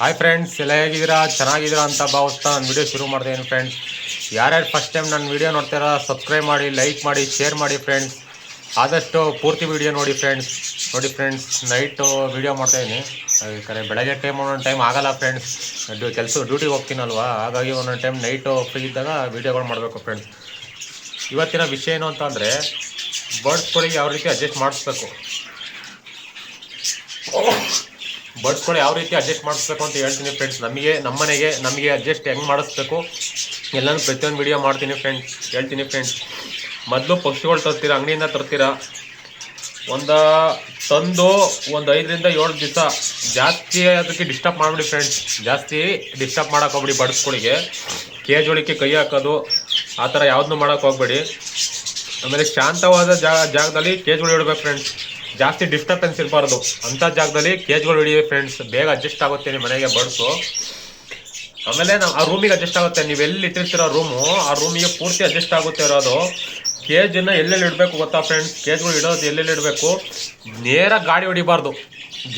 Hi friends ಎಲ್ಲ ಹೇಗಿದ್ದೀರಾ? ಚೆನ್ನಾಗಿದ್ದೀರಾ ಅಂತ ಭಾವಿಸ್ತಾ ನಾನು ವೀಡಿಯೋ ಶುರು ಮಾಡ್ತೀನಿ ಫ್ರೆಂಡ್ಸ್ ಯಾರ್ಯಾರು ಫಸ್ಟ್ ಟೈಮ್ ನನ್ನ ವಿಡಿಯೋ ನೋಡ್ತೀರಾ ಸಬ್ಸ್ಕ್ರೈಬ್ ಮಾಡಿ ಲೈಕ್ ಮಾಡಿ ಶೇರ್ ಮಾಡಿ ಫ್ರೆಂಡ್ಸ್ ಆದಷ್ಟು ಪೂರ್ತಿ ವಿಡಿಯೋ ನೋಡಿ ಫ್ರೆಂಡ್ಸ್ ನೋಡಿ ಫ್ರೆಂಡ್ಸ್ ನೈಟು ವಿಡಿಯೋ ಮಾಡ್ತಾಯಿದ್ದೀನಿ ಕರೆ ಬೆಳಗ್ಗೆ ಟೈಮ್ ಒಂದೊಂದು ಟೈಮ್ ಆಗಲ್ಲ ಫ್ರೆಂಡ್ಸ್ ಡ್ಯೂ ಕೆಲಸ ಡ್ಯೂಟಿಗೆ ಹೋಗ್ತೀನಲ್ವಾ? ಹಾಗಾಗಿ ಒಂದೊಂದು ಟೈಮ್ ನೈಟು ಫ್ರೀ ಇದ್ದಾಗ ವೀಡಿಯೋಗಳು ಮಾಡಬೇಕು ಫ್ರೆಂಡ್ಸ್ ಇವತ್ತಿನ ವಿಷಯ ಏನು ಅಂತಂದರೆ ಬರ್ಡ್ಸ್ಗಳಿಗೆ ಯಾವ ರೀತಿ ಅಡ್ಜಸ್ಟ್ ಮಾಡಿಸ್ಬೇಕು? ಬರ್ಡ್ಸ್ಗಳು ಯಾವ ರೀತಿ ಅಡ್ಜಸ್ಟ್ ಮಾಡಿಸ್ಬೇಕು ಅಂತ ಹೇಳ್ತೀನಿ ಫ್ರೆಂಡ್ಸ್ ನಮಗೆ ನಮ್ಮನೆಗೆ ನಮಗೆ ಅಡ್ಜಸ್ಟ್ ಹೆಂಗೆ ಮಾಡಿಸ್ಬೇಕು? ಎಲ್ಲನೂ ಪ್ರತಿಯೊಂದು ವಿಡಿಯೋ ಮಾಡ್ತೀನಿ ಫ್ರೆಂಡ್ಸ್ ಹೇಳ್ತೀನಿ ಫ್ರೆಂಡ್ಸ್ ಮೊದಲು ಪಕ್ಷಿಗಳು ತರ್ತೀರ, ಅಂಗಡಿಯಿಂದ ತರ್ತೀರ? ಒಂದು ತಂದು ಒಂದು ಐದರಿಂದ ಏಳು ದಿವಸ ಜಾಸ್ತಿ ಅದಕ್ಕೆ ಡಿಸ್ಟರ್ಬ್ ಮಾಡಿಬಿಡಿ ಫ್ರೆಂಡ್ಸ್ ಜಾಸ್ತಿ ಡಿಸ್ಟರ್ಬ್ ಮಾಡೋಕೆ ಹೋಗ್ಬಿಡಿ ಬಡ್ಸ್ಗಳಿಗೆ ಕೇಜ್ ಒಳಕ್ಕೆ ಕೈ ಹಾಕೋದು, ಆ ಥರ ಯಾವುದನ್ನೂ ಮಾಡೋಕೆ ಹೋಗ್ಬೇಡಿ. ಆಮೇಲೆ ಶಾಂತವಾದ ಜಾಗ ಜಾಗದಲ್ಲಿ ಕೇಜ್ಗಳು ಇಡಬೇಕು ಫ್ರೆಂಡ್ಸ್ ಜಾಸ್ತಿ ಡಿಸ್ಟರ್ಬೆನ್ಸ್ ಇರಬಾರ್ದು. ಅಂತ ಜಾಗದಲ್ಲಿ ಕೇಜ್ಗಳು ಹಿಡಿಯಿ ಫ್ರೆಂಡ್ಸ್ ಬೇಗ ಅಡ್ಜಸ್ಟ್ ಆಗುತ್ತೆ ನಿಮ್ಮ ಮನೆಗೆ ಬಡ್ಸು. ಆಮೇಲೆ ನಾವು ಆ ರೂಮಿಗೆ ಅಡ್ಜಸ್ಟ್ ಆಗುತ್ತೆ. ನೀವು ಎಲ್ಲಿ ಇಟ್ಟಿರ್ತೀರೋ ರೂಮು ಆ ರೂಮಿಗೆ ಪೂರ್ತಿ ಅಡ್ಜಸ್ಟ್ ಆಗುತ್ತೆ ಇರೋದು. ಕೇಜನ್ನ ಎಲ್ಲೆಲ್ಲಿ ಇಡಬೇಕು ಗೊತ್ತಾ ಫ್ರೆಂಡ್ಸ್ ಕೇಜ್ಗಳು ಇಡೋದು ಎಲ್ಲೆಲ್ಲಿ ಇಡಬೇಕು? ನೇರ ಗಾಡಿ ಹೊಡಿಬಾರ್ದು.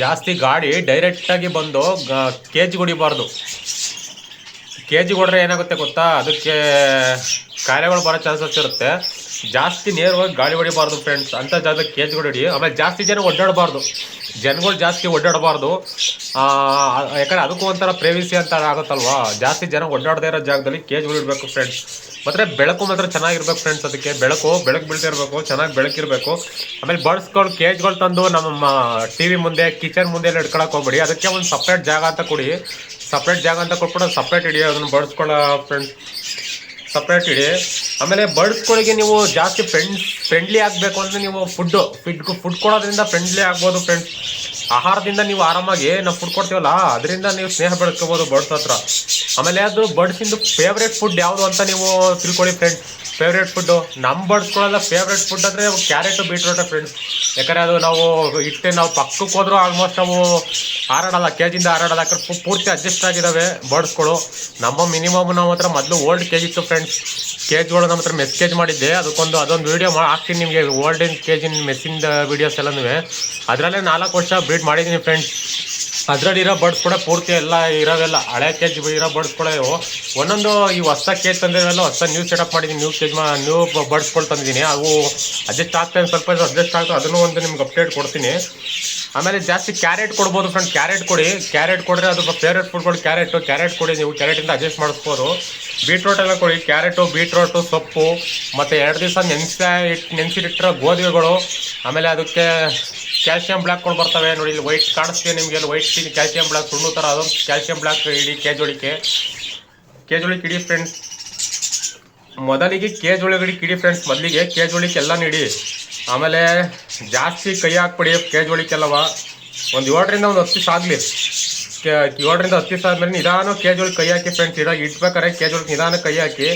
ಜಾಸ್ತಿ ಗಾಡಿ ಡೈರೆಕ್ಟಾಗಿ ಬಂದು ಕೇಜ್ ಹೊಡಿಬಾರ್ದು. ಕೆ ಜಿ ಹೊಡ್ರೆ ಏನಾಗುತ್ತೆ ಗೊತ್ತಾ? ಅದಕ್ಕೆ ಕಾಯಿಲೆಗಳು ಬರೋ ಚಾನ್ಸಸ್ ಇರುತ್ತೆ. ಜಾಸ್ತಿ ನೇರವಾಗಿ ಗಾಳಿ ಹೊಡಿಬಾರ್ದು ಫ್ರೆಂಡ್ಸ್ ಅಂಥ ಜಾಗದಾಗ ಕೇಜ್ಗಳು ಹೊಡಿ. ಆಮೇಲೆ ಜಾಸ್ತಿ ಜನ ಒಡ್ಡಾಡಬಾರ್ದು ಜನಗಳು ಜಾಸ್ತಿ ಒಡ್ಡಾಡಬಾರ್ದು ಯಾಕಂದ್ರೆ ಅದಕ್ಕೂ ಒಂಥರ ಪ್ರೇವಿಸಿ ಅಂತ ಆಗುತ್ತಲ್ವಾ? ಜಾಸ್ತಿ ಜನ ಒಡ್ಡಾಡದೇ ಇರೋ ಜಾಗದಲ್ಲಿ ಕೇಜ್ಗಳು ಇಡಬೇಕು ಫ್ರೆಂಡ್ಸ್ ಮತ್ತೆ ಬೆಳಕು ಮಾತ್ರ ಚೆನ್ನಾಗಿರ್ಬೇಕು ಫ್ರೆಂಡ್ಸ್ ಅದಕ್ಕೆ. ಬೆಳಕು ಬೆಳಕು ಬೀಳ್ತಿರ್ಬೇಕು ಚೆನ್ನಾಗಿ ಬೆಳಕಿರಬೇಕು ಆಮೇಲೆ ಬರ್ಡ್ಸ್ಗಳು ಕೇಜ್ಗಳು ತಂದು ನಮ್ಮ ಟಿ ವಿ ಮುಂದೆ ಕಿಚನ್ ಮುಂದೆ ಎಲ್ಲ ಇಟ್ಕೊಳಕ್ಕೆ ಹೋಗ್ಬೇಡಿ. ಅದಕ್ಕೆ ಒಂದು ಸಪ್ರೇಟ್ ಜಾಗ ಅಂತ ಕೊಡಿ. ಸಪ್ರೇಟ್ ಜಾಗ ಅಂತ ಕೊಟ್ಬಿಟ್ಟು ಸಪ್ರೇಟ್ ಇಡಿ ಅದನ್ನು ಬಳಸ್ಕೊಳ್ಳೋ ಫ್ರೆಂಡ್ಸ್ ಸಪ್ರೇಟ್ ಇಡಿ ಆಮೇಲೆ ಬರ್ಡ್ಸ್ಗಳಿಗೆ ನೀವು ಜಾಸ್ತಿ ಫ್ರೆಂಡ್ ಫ್ರೆಂಡ್ಲಿ ಆಗಬೇಕು ಅಂದರೆ ನೀವು ಫುಡ್ಡು ಫಿಡ್ ಫುಡ್ ಕೊಡೋದ್ರಿಂದ ಫ್ರೆಂಡ್ಲಿ ಆಗ್ಬೋದು ಫ್ರೆಂಡ್ಸ್ ಆಹಾರದಿಂದ ನೀವು ಆರಾಮಾಗಿ ನಾವು ಫುಡ್ ಕೊಡ್ತೀವಲ್ಲ, ಅದರಿಂದ ನೀವು ಸ್ನೇಹ ಬೆಳೆಸ್ಕೋಬೋದು ಬರ್ಡ್ಸ್ ಹತ್ರ. ಆಮೇಲೆ ಅದು ಬರ್ಡ್ಸಿಂದು ಫೇವ್ರೇಟ್ ಫುಡ್ ಯಾವುದು ಅಂತ ನೀವು ತಿಳ್ಕೊಳ್ಳಿ ಫ್ರೆಂಡ್ಸ್ ಫೇವ್ರೇಟ್ ಫುಡ್ಡು ನಮ್ಮ ಬಡ್ಸ್ಗಳೆಲ್ಲ ಫೇವ್ರೇಟ್ ಫುಡ್ ಅಂದರೆ ಕ್ಯಾರೆಟು ಬೀಟ್ರೋಟ ಫ್ರೆಂಡ್ಸ್ ಯಾಕಂದರೆ ಅದು ನಾವು ಇಟ್ಟೆ ನಾವು ಪಕ್ಕಕ್ಕೆ ಹೋದ್ರೂ ಆಲ್ಮೋಸ್ಟ್ ನಾವು ಹಾರಾಡಲ್ಲ ಕೇಜಿಂದ ಹಾರಾಡಲ್ಲ, ಯಾಕಂದ್ರೆ ಪೂರ್ತಿ ಅಡ್ಜಸ್ಟ್ ಆಗಿದ್ದಾವೆ ಬರ್ಡ್ಸ್ಗಳು ನಮ್ಮ ಮಿನಿಮಮ್ ನಮ್ಮ ಹತ್ರ ಮೊದಲು ಓಲ್ಡ್ ಕೆ ಇತ್ತು ಫ್ರೆಂಡ್ಸ್ ಕೇಜ್ಗಳು ನಮ್ಮ ಹತ್ರ ಮೆಸ್ ಕೇಜ್ ಮಾಡಿದ್ದೆ. ಅದಕ್ಕೊಂದು, ಅದೊಂದು ವೀಡಿಯೋ ಹಾಕ್ತೀನಿ ನಿಮಗೆ ಕೆ ಕೇಜಿನ ಮೆಸ್ಸಿಂದ ವೀಡಿಯೋಸ್ ಎಲ್ಲನೂ ಅದರಲ್ಲೇ ನಾಲ್ಕು ವರ್ಷ ಬ್ರೀಡ್ ಮಾಡಿದ್ದೀನಿ ಫ್ರೆಂಡ್ಸ್ ಅದರಲ್ಲಿರೋ ಬರ್ಡ್ಸ್ ಕೂಡ ಪೂರ್ತಿ ಎಲ್ಲ ಇರೋವೆಲ್ಲ ಹಳೆ ಕೇಜ್ ಇರೋ ಬರ್ಡ್ಸ್ ಕೂಡ ಇವು. ಒಂದೊಂದು ಈ ಹೊಸ ಕೇಜ್ ತಂದಿರೋಲ್ಲ ಹೊಸ ನ್ಯೂ ಸೆಟಪ್ ಮಾಡಿದ್ದೀನಿ ನ್ಯೂ ಕೇಜ್ ಮಾ ನ್ಯೂ ಬರ್ಡ್ಸ್ಗಳು ತಂದಿದ್ದೀನಿ ಅವು ಅಡ್ಜಸ್ಟ್ ಆಗ್ತಾವೆ ಸ್ವಲ್ಪ ಅಡ್ಜಸ್ಟ್ ಆಗ್ತದೆ ಅದನ್ನು ಒಂದು ನಿಮ್ಗೆ ಅಪ್ಡೇಟ್ ಕೊಡ್ತೀನಿ. ಆಮೇಲೆ ಜಾಸ್ತಿ ಕ್ಯಾರೆಟ್ ಕೊಡ್ಬೋದು ಫ್ರೆಂಡ್ ಕ್ಯಾರೆಟ್ ಕೊಡಿ. ಕ್ಯಾರೆಟ್ ಕೊಡ್ರೆ ಅದು ಫೇವ್ರೇಟ್ ಫುಡ್ಗಳು ಕ್ಯಾರೆಟು ಕ್ಯಾರೆಟ್ ಕೊಡಿ. ನೀವು ಕ್ಯಾರೆಟಿಂದ ಅಡ್ಜಸ್ಟ್ ಮಾಡಿಸ್ಬೋದು. ಬೀಟ್ರೋಟ್ ಎಲ್ಲ ಕೊಡಿ. ಕ್ಯಾರೆಟು ಬೀಟ್ರೋಟು ಸೊಪ್ಪು, ಮತ್ತು ಎರಡು ದಿವಸ ನೆನೆಸಿ ಇಟ್ಟು ನೆನೆಸಿಟ್ಟಿರೋ ಗೋಧಿಗಳು. ಆಮೇಲೆ ಅದಕ್ಕೆ ಕ್ಯಾಲ್ಸಿಯಂ ಬ್ಲಾಕ್ಗಳು ಬರ್ತವೆ. ನೋಡಿ, ಇಲ್ಲಿ ವೈಟ್ ಕಾಣಿಸ್ತೀವಿ ನಿಮಗೆ. ವೈಟ್ ಕ್ಯಾಲ್ಸಿಯಂ ಬ್ಲಾಕ್, ಸುಣ್ಣು ಥರ ಅದು. ಕ್ಯಾಲ್ಸಿಯಂ ಬ್ಲಾಕ್ ಇಡಿ ಕೇಜೊಳಿಕೆ. ಕೇಜೊಳಿಕೆ ಇಡಿ ಫ್ರೆಂಡ್ಸ್ ಮೊದಲಿಗೆ ಕೇಜ್ ಒಳಗಡೆ ಕಿಡಿ ಫ್ರೆಂಡ್ಸ್ ಮೊದಲಿಗೆ ಕೇಜ್ ಒಳಿಕೆ ಎಲ್ಲ ಇಡಿ ಆಮೇಲೆ ಜಾಸ್ತಿ ಕೈ ಹಾಕ್ಬಿಡಿ. ಕೇಜ್ ಒಳಿಕೆಲ್ಲವ ಒಂದು ಏಳರಿಂದ ಒಂದು ಹತ್ತು ದಿವಸ ಆಗಲಿ. ಏಳರಿಂದ ಹತ್ತು ದಿವಸ ಆದಮೇಲೆ ನಿಧಾನ ಕೇಜ್ ಒಳಗೆ ಕೈ ಹಾಕಿ ಫ್ರೆಂಡ್ಸ್ ಇಡ ಇಟ್ಬೇಕಾರೆ ಕೇಜ್ ಒಳಗೆ ನಿಧಾನ ಕೈ ಹಾಕಿ,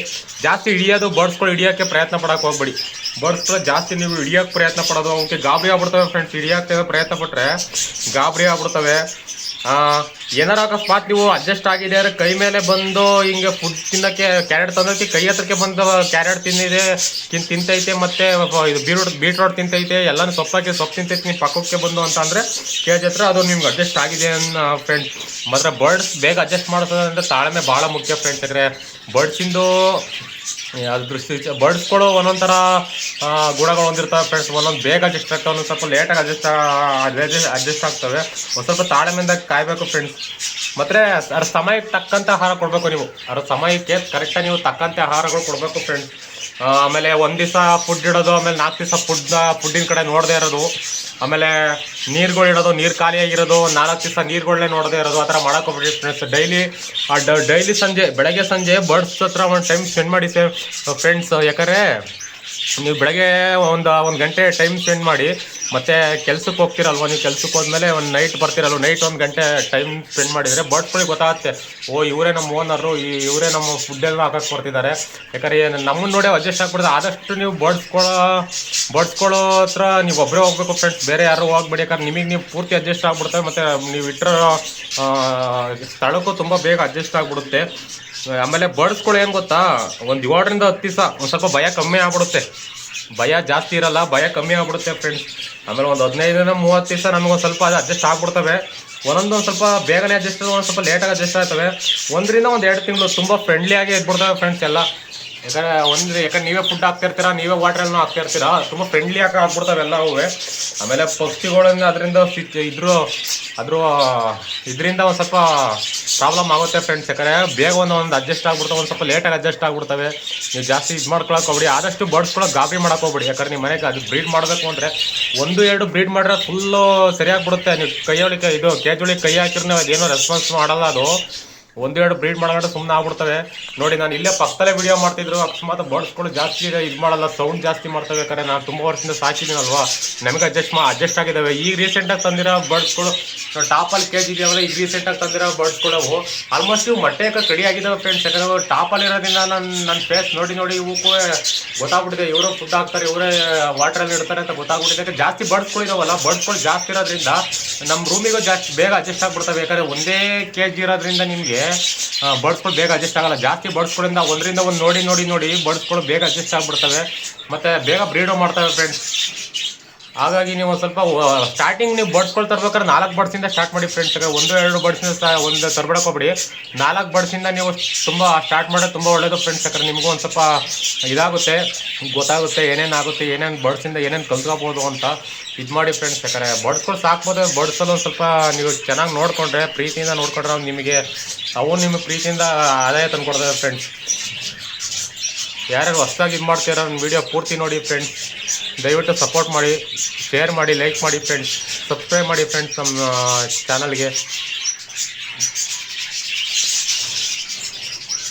ಜಾಸ್ತಿ ಹಿಡಿಯೋದು ಬರ್ಡ್ಸ್ಗಳು ಹಿಡಿಯೋಕ್ಕೆ ಪ್ರಯತ್ನ ಪಡೋಕೆ ಹೋಗ್ಬೇಡಿ. ಬರ್ಡ್ಸ್ಗಳು ಜಾಸ್ತಿ ನೀವು ಹಿಡಿಯೋಕೆ ಪ್ರಯತ್ನ ಪಡೋದು ಅವಕ್ಕೆ ಗಾಬರಿ ಆಗ್ಬಿಡ್ತವೆ ಫ್ರೆಂಡ್ಸ್ ಹಿಡಿಯೋಕೆ ಪ್ರಯತ್ನ ಪಟ್ಟರೆ ಗಾಬರಿ ಆಗ್ಬಿಡ್ತವೆ. ಏನಾರ ಅಕಸ್ಮಾತ್ ನೀವು ಅಡ್ಜಸ್ಟ್ ಆಗಿದೆ ಕೈ ಮೇಲೆ ಬಂದು ಹಿಂಗೆ ಫುಡ್ ತಿನ್ನಕ್ಕೆ ಕ್ಯಾರೆಟ್ ತಂದೈತಿ ಕೈ ಹತ್ರಕ್ಕೆ ಬಂದು ಕ್ಯಾರೆಟ್ ತಿಂದಿದೆ ತಿನ್ ತಿಂತೈತೆ ಮತ್ತೆ ಇದು ಬೀಟ್ರೋಟ್ ಬೀಟ್ರೋಟ್ ತಿಂತೈತೆ ಎಲ್ಲಾನು ಸೊಪ್ಪಾಕಿ ಸೊಪ್ಪು ತಿಂತೈತೆ ನೀವು ಪಕ್ಕಕ್ಕೆ ಬಂದು ಅಂತ ಅಂದ್ರೆ ಕೇಜ್ ಹತ್ರ ಅದು ನಿಮ್ಗೆ ಅಡ್ಜಸ್ಟ್ ಆಗಿದೆ ಅನ್ನೋ ಫ್ರೆಂಡ್ಸ್ ಮಾತ್ರ ಬರ್ಡ್ಸ್ ಬೇಗ ಅಡ್ಜಸ್ಟ್ ಅಂದರೆ ತಾಳ್ಮೆ ಭಾಳ ಮುಖ್ಯ ಫ್ರೆಂಡ್ಸ್ ಯಾಕಂದ್ರೆ ಬರ್ಡ್ಸಿಂದು ಅದು ದೃಷ್ಟಿ ಬರ್ಡ್ಸ್ಗಳು ಒಂದೊಂದು ಥರ ಆ, ಗುಣಗಳು ಹೊಂದಿರ್ತವೆ ಫ್ರೆಂಡ್ಸ್ ಒಂದೊಂದು ಬೇಗ ಅಡ್ಜಸ್ಟ್ ಆಗ್ತವೆ ಒಂದೊಂದು ಸ್ವಲ್ಪ ಲೇಟಾಗಿ ಅಡ್ಜಸ್ಟ್ ಅಡ್ಜಸ್ಟ್ ಆಗ್ತವೆ. ಒಂದು ಸ್ವಲ್ಪ ತಾಳ್ಮೆಯಿಂದ ಕಾಯಬೇಕು ಫ್ರೆಂಡ್ಸ್ ಮತ್ತೆ ಅದ್ರ ಸಮಯಕ್ಕೆ ತಕ್ಕಂತ ಆಹಾರ ಕೊಡಬೇಕು ನೀವು. ಅದ್ರ ಸಮಯಕ್ಕೆ ಕರೆಕ್ಟಾಗಿ ನೀವು ತಕ್ಕಂತೆ ಆಹಾರಗಳು ಕೊಡಬೇಕು ಫ್ರೆಂಡ್ಸ್ ಆಮೇಲೆ ಒಂದು ದಿವಸ ಫುಡ್ ಇಡೋದು, ಆಮೇಲೆ ನಾಲ್ಕು ದಿವಸ ಫುಡ್ ಫುಡ್ಡಿನ ಕಡೆ ನೋಡದೇ ಇರೋದು. ಆಮೇಲೆ ನೀರುಗಳು ಇಡೋದು, ನೀರು ಖಾಲಿಯಾಗಿರೋದು ನಾಲ್ಕು ದಿವಸ ನೀರುಗಳನ್ನೇ ನೋಡದೇ ಇರೋದು. ಆ ಥರ ಮಾಡೋಕ್ಕೋಗ್ಬಿಡಿ ಫ್ರೆಂಡ್ಸ್ ಡೈಲಿ ಡೈಲಿ ಸಂಜೆ, ಬೆಳಗ್ಗೆ ಸಂಜೆ ಬರ್ಡ್ಸ್ ಹತ್ರ ಒಂದು ಟೈಮ್ ಸ್ಪೆಂಡ್ ಮಾಡಿ ಫ್ರೆಂಡ್ಸ್ ಯಾಕಂದರೆ ನೀವು ಬೆಳಗ್ಗೆ ಒಂದು ಒಂದು ಗಂಟೆ ಟೈಮ್ ಸ್ಪೆಂಡ್ ಮಾಡಿ ಮತ್ತೆ ಕೆಲ್ಸಕ್ಕೆ ಹೋಗ್ತಿರಲ್ವ? ನೀವು ಕೆಲ್ಸಕ್ಕೆ ಹೋದ್ಮೇಲೆ ಒಂದು ನೈಟ್ ಬರ್ತಿರಲ್ವ? ನೈಟ್ ಒಂದು ಗಂಟೆ ಟೈಮ್ ಸ್ಪೆಂಡ್ ಮಾಡಿದರೆ ಬರ್ಡ್ಸ್ಗಳಿಗೆ ಗೊತ್ತಾಗುತ್ತೆ. ಓ, ಇವರೇ ನಮ್ಮ ಓನರು ಇವರೇ ನಮ್ಮ ಫುಡ್ ಎಲ್ಲ ಹಾಕಕ್ಕೆ ಬರ್ತಿದ್ದಾರೆ. ಯಾಕಂದ್ರೆ ನಮ್ಮನ್ನ ನೋಡಿ ಅಡ್ಜಸ್ಟ್ ಆಗ್ಬಿಡುತ್ತೆ. ಆದಷ್ಟು ನೀವು ಬರ್ಡ್ಸ್ಕೊಳ್ಳೋ ಬರ್ಡ್ಸ್ಕೊಳ್ಳೋ ಹತ್ರ ನೀವು ಒಬ್ಬರೇ ಹೋಗ್ಬೇಕು ಫ್ರೆಂಡ್ಸ್ ಬೇರೆ ಯಾರು ಹೋಗ್ಬೇಡಿ. ಯಾಕಂದ್ರೆ ನಿಮಗೆ ನೀವು ಪೂರ್ತಿ ಅಡ್ಜಸ್ಟ್ ಆಗ್ಬಿಡುತ್ತೆ. ಮತ್ತು ನೀವು ಇಟ್ಟಿರೋ ಸ್ಥಳಕ್ಕೂ ತುಂಬ ಬೇಗ ಅಡ್ಜಸ್ಟ್ ಆಗಿಬಿಡುತ್ತೆ. ಆಮೇಲೆ ಬರ್ಡ್ಸ್ಗಳು ಏನು ಗೊತ್ತಾ? ಒಂದು ಏಳರಿಂದ ಹತ್ತು ದಿವಸ, ಒಂದು ಸ್ವಲ್ಪ ಭಯ ಕಮ್ಮಿ ಆಗ್ಬಿಡುತ್ತೆ. ಭಯ ಜಾಸ್ತಿ ಇರಲ್ಲ, ಭಯ ಕಮ್ಮಿ ಆಗ್ಬಿಡುತ್ತೆ ಫ್ರೆಂಡ್ಸ್ ಆಮೇಲೆ ಒಂದು ಹದಿನೈದರಿಂದ ಮೂವತ್ತು ದಿವಸ ನಮಗೊಂದು ಸ್ವಲ್ಪ ಅಡ್ಜಸ್ಟ್ ಆಗ್ಬಿಡ್ತವೆ. ಒಂದೊಂದು ಸ್ವಲ್ಪ ಬೇಗನೆ ಅಡ್ಜಸ್ಟ್ ಒಂದು ಸ್ವಲ್ಪ ಲೇಟಾಗಿ ಅಡ್ಜಸ್ಟ್ ಆಗ್ತವೆ. ಒಂದರಿಂದ ಒಂದು ಎರಡು ತಿಂಗಳು ತುಂಬ ಫ್ರೆಂಡ್ಲಿಯಾಗಿ ಇದ್ಬಿಡ್ತವೆ ಫ್ರೆಂಡ್ಸ್ ಎಲ್ಲ. ಯಾಕಂದ್ರೆ ಒಂದು ಯಾಕಂದ್ರೆ ನೀವೇ ಫುಡ್ ಹಾಕ್ತಿರ್ತೀರಾ ನೀವೇ ವಾಟರ್ ಎಲ್ಲ ಹಾಕ್ತಾ ಇರ್ತೀರಾ, ತುಂಬ ಫ್ರೆಂಡ್ಲಿ ಆಗಿ ಆಗ್ಬಿಡ್ತಾವೆ ಎಲ್ಲವೂ ಆಮೇಲೆ ಪಕ್ಷಿಗಳನ್ನ ಅದರಿಂದ ಇದ್ರು ಅದ್ರ ಇದರಿಂದ ಒಂದು ಸ್ವಲ್ಪ ಪ್ರಾಬ್ಲಮ್ ಆಗುತ್ತೆ ಫ್ರೆಂಡ್ಸ್ ಯಾಕಂದ್ರೆ ಬೇಗ ಒಂದು ಒಂದು ಅಡ್ಜಸ್ಟ್ ಆಗ್ಬಿಡ್ತಾವೆ, ಒಂದು ಸ್ವಲ್ಪ ಲೇಟಾಗಿ ಅಡ್ಜಸ್ಟ್ ಆಗ್ಬಿಡ್ತವೆ. ನೀವು ಜಾಸ್ತಿ ಇದು ಮಾಡ್ಕೊಳಕ್ಕೆ ಹೋಗ್ಬಿಡಿ. ಆದಷ್ಟು ಬಡ್ಸ್ಕೊಳಕ್ ಗಾಬರಿ ಮಾಡಕ್ಕೆ ಹೋಗ್ಬಿಡಿ. ಯಾಕಂದ್ರೆ ನಿಮ್ಮ ಮನೆಗೆ ಅದು ಬ್ರೀಡ್ ಮಾಡಬೇಕು ಅಂದರೆ ಒಂದು, ಎರಡು ಬ್ರೀಡ್ ಮಾಡಿದ್ರೆ ಫುಲ್ಲು ಸರಿಯಾಗ್ಬಿಡುತ್ತೆ ನೀವು ಕೈಯೊಳಿಕೆ ಇದು ಕೇಜೊಳಿಗೆ ಕೈ ಹಾಕಿದ್ರೆ ಅದೇನೋ ರೆಸ್ಪಾನ್ಸ್ ಮಾಡಲ್ಲ ಅದು. ಒಂದೆರಡು ಬ್ರೀಡ್ ಮಾಡೋಣ ಸುಮ್ಮನೆ ಆಗ್ಬಿಡ್ತವೆ. ನೋಡಿ, ನಾನು ಇಲ್ಲೇ ಪಕ್ಕದಲ್ಲೇ ವಿಡಿಯೋ ಮಾಡ್ತಿದ್ರು. ಅಕಸ್ಮಾತ್ ಬರ್ಡ್ಸ್ಗಳು ಜಾಸ್ತಿ ಇದು ಮಾಡಲ್ಲ ಸೌಂಡ್ ಜಾಸ್ತಿ ಮಾಡ್ತವೆ ಯಾಕಂದ್ರೆ ನಾನು ತುಂಬ ವರ್ಷದಿಂದ ಸಾಕಿದ್ದೀನಲ್ವಾ ನಮಗೆ ಅಡ್ಜಸ್ಟ್ ಮಾ ಅಡ್ಜಸ್ಟ್ ಆಗಿದ್ದಾವೆ ಈಗ ರೀಸೆಂಟಾಗಿ ತಂದಿರೋ ಬರ್ಡ್ಸ್ಗಳು ಟಾಪಲ್ಲಿ ಕೆ ಜಿ ಇದೆಯಲ್ಲ ಈಗ ರೀಸೆಂಟಾಗಿ ತಂದಿರೋ ಬರ್ಡ್ಸ್ಗಳು ಅವು ಆಲ್ಮೋಸ್ಟ್ ಇವು ಮೊಟ್ಟೆಗೆ ಕಡಿ ಆಗಿದ್ದಾವೆ ಫ್ರೆಂಡ್ಸ್ ಯಾಕಂದ್ರೆ ಟಾಪಲ್ಲಿ ಇರೋದ್ರಿಂದ ನಾನು ನನ್ನ ಫೇಸ್ ನೋಡಿ ನೋಡಿ ಇವಕ್ಕೂ ಗೊತ್ತಾಗ್ಬಿಟ್ಟಿದೆ. ಇವರೇ ಫುಡ್ ಹಾಕ್ತಾರೆ, ಇವರೇ ವಾಟ್ರಲ್ಲಿ ಇಡ್ತಾರೆ ಅಂತ ಗೊತ್ತಾಗ್ಬಿಟ್ಟಿದೆ. ಯಾಕಂದ್ರೆ ಜಾಸ್ತಿ ಬರ್ಡ್ಸ್ಗಳು ಇದಾವಲ್ಲ ಬರ್ಡ್ಸ್ಗಳು ಜಾಸ್ತಿ ಇರೋದ್ರಿಂದ ನಮ್ಮ ರೂಮಿಗೂ ಜಾಸ್ತಿ ಬೇಗ ಅಡ್ಜಸ್ಟ್ ಆಗ್ಬಿಡ್ತವೆ. ಯಾಕಂದ್ರೆ ಒಂದೇ ಕೆ ಜಿ ಇರೋದ್ರಿಂದ ನಿಮಗೆ ಬರ್ಡ್ಸ್ಗಳು ಬೇಗ ಅಡ್ಜಸ್ಟ್ ಆಗಲ್ಲ. ಜಾಸ್ತಿ ಬರ್ಡ್ಸ್ಗಳಿಂದ ಒಂದರಿಂದ ಒಂದು ನೋಡಿ ನೋಡಿ ನೋಡಿ ಬರ್ಡ್ಸ್ಗಳು ಬೇಗ ಅಡ್ಜಸ್ಟ್ ಆಗಿಬಿಡ್ತವೆ. ಮತ್ತು ಬೇಗ ಬ್ರೀಡೋ ಮಾಡ್ತವೆ ಫ್ರೆಂಡ್ಸ್ ಹಾಗಾಗಿ ನೀವು ಸ್ವಲ್ಪ ಸ್ಟಾರ್ಟಿಂಗ್ ನೀವು ಬಡ್ಸ್ಗಳು ತರ್ಬೇಕಾದ್ರೆ ನಾಲ್ಕು ಬಡ್ಸಿಂದ ಸ್ಟಾರ್ಟ್ ಮಾಡಿ ಫ್ರೆಂಡ್ಸ್ ಒಂದು, ಎರಡು ಬಡ್ಸಿಂದ ಒಂದು ತರ್ಬಿಡಕ್ಕೆ ಹೋಗ್ಬಿಡಿ. ನಾಲ್ಕು ಬಡ್ಸಿಂದ ನೀವು ತುಂಬ ಸ್ಟಾರ್ಟ್ ಮಾಡೋದು ತುಂಬ ಒಳ್ಳೇದು ಫ್ರೆಂಡ್ಸ್ ಯಾಕಂದ್ರೆ ನಿಮಗೂ ಒಂದು ಸ್ವಲ್ಪ ಇದಾಗುತ್ತೆ, ಗೊತ್ತಾಗುತ್ತೆ ಏನೇನು ಆಗುತ್ತೆ ಏನೇನು ಬಡ್ಸಿಂದ ಏನೇನು ಕಲ್ತ್ಕೋಬೋದು ಅಂತ. ಇದು ಮಾಡಿ ಫ್ರೆಂಡ್ಸ್ ಯಾಕಂದ್ರೆ ಬಡ್ಸ್ಗಳು ಸಾಕ್ಬೋದು ಬಡ್ಸಲು ಒಂದು ಸ್ವಲ್ಪ ನೀವು ಚೆನ್ನಾಗಿ ನೋಡಿಕೊಂಡ್ರೆ ಪ್ರೀತಿಯಿಂದ ನೋಡ್ಕೊಂಡ್ರೆ ನಿಮಗೆ ಅವು ನಿಮಗೆ ಪ್ರೀತಿಯಿಂದ ಆದಾಯ ತಂದ್ಕೊಡ್ತವೆ ಫ್ರೆಂಡ್ಸ್ ಯಾರ್ಯಾರು ಹೊಸದಾಗಿ ಇದು ಮಾಡ್ತೀರೋ ನನ್ನ ವೀಡಿಯೋ ಪೂರ್ತಿ ನೋಡಿ ಫ್ರೆಂಡ್ಸ್ ದಯವಿಟ್ಟು ಸಪೋರ್ಟ್ ಮಾಡಿ ಶೇರ್ ಮಾಡಿ ಲೈಕ್ ಮಾಡಿ ಫ್ರೆಂಡ್ಸ್ ಸಬ್ಸ್ಕ್ರೈಬ್ ಮಾಡಿ ಫ್ರೆಂಡ್ಸ್ ನಮ್ಮ ಚಾನಲ್ಗೆ